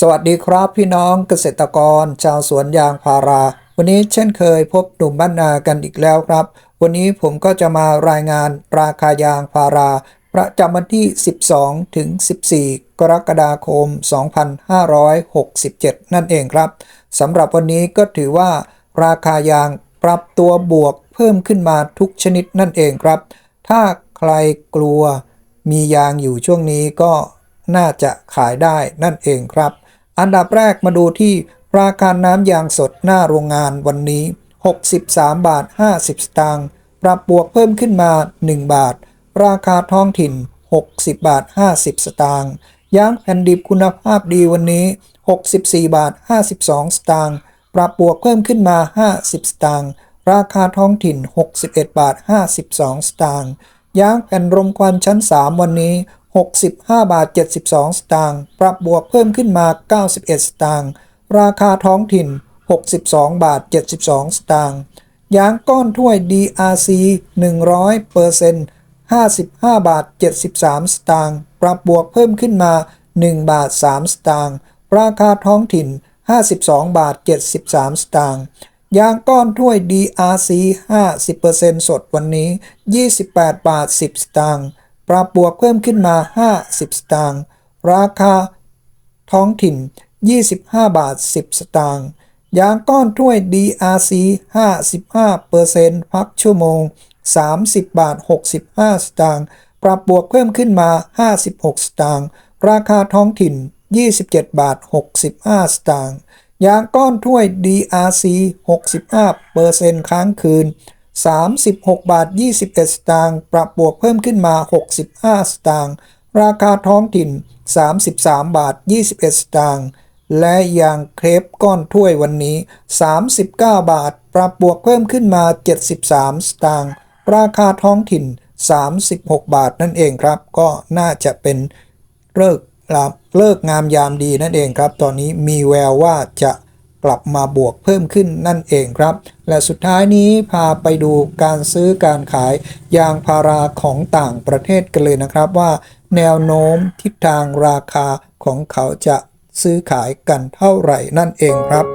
สวัสดีครับพี่น้องเกษตรกร ชาวสวนยางพารา วันนี้เช่นเคยพบหนุ่มบ้านนากันอีกแล้วครับ วันนี้ผมก็จะมารายงานราคายางพารา ประจำวันที่ 12 ถึง 14 กรกฎาคม 2567 นั่นเองครับสำหรับวันนี้ก็ถือว่า ราคายางปรับตัวบวกเพิ่มขึ้นมาทุกชนิดนั่นเองครับ ถ้าใครกลัวมียางอยู่ช่วงนี้ก็น่าจะขายได้นั่นเองครับ อันดับแรกมาดูที่ราคาน้ำยางสดหน้าโรงงานวันนี้ 63 บาท 50 สตางค์ปรับบวกเพิ่มขึ้นมา 1 บาท ราคาท้องถิ่น 60 บาท 50 สตางค์ยางแผ่นดิบคุณภาพดีวันนี้ 64 บาท 52 สตางค์ปรับบวกเพิ่มขึ้นมา 50 สตางค์ราคาท้องถิ่น 61 บาท 52 สตางค์ยางแผ่นรมควันชั้น 3 วันนี้ 65 บาท 72 สตางค์ ปรับบวกเพิ่มขึ้นมา 91 สตางค์ ราคาท้องถิ่น 62 บาท 72 สตางค์ ยางก้อนถ้วย DRC 100เปอร์เซ็นต์55 บาท 73 สตางค์ ปรับบวกเพิ่มขึ้นมา 1 บาท 3 สตางค์ ราคาท้องถิ่น 52 บาท 73 สตางค์ ยางก้อนถ้วย DRC 50%สดวันนี้ 28 บาท 10 สตางค์ ปรับบวกเพิ่มขึ้นมา 50 สตางค์ ราคาท้องถิ่น 25 บาท 10 สตางค์ยางก้อนถ้วย DRC 55%พักชั่วโมง 30 บาท 65 สตางค์ ปรับบวกเพิ่มขึ้นมา 56 สตางค์ ราคาท้องถิ่น 27 บาท 65 สตางค์ ยางก้อนถ้วย DRC 65%ค้างคืน 36 บาท 21 สตางค์ปรับบวกเพิ่มขึ้นมา 65 สตางค์ราคาท้องถิ่น 33 บาท 21 สตางค์และยางเครปก้อนถ้วยวันนี้ 39 บาท ปรับบวกเพิ่มขึ้นมา 73 สตางค์ราคาท้องถิ่น 36 บาทนั่นเองครับ ก็น่าจะเป็นเลิกเลิกงามยามดีนั่นเองครับ ตอนนี้มีแววว่าจะ กลับมาบวกเพิ่มขึ้นนั่นเองครับ และสุดท้ายนี้พาไปดูการซื้อการขายยางพาราของต่างประเทศกันเลยนะครับว่า แนวโน้มทิศทางราคาของเขาจะซื้อขายกันเท่าไหร่นั่นเองครับ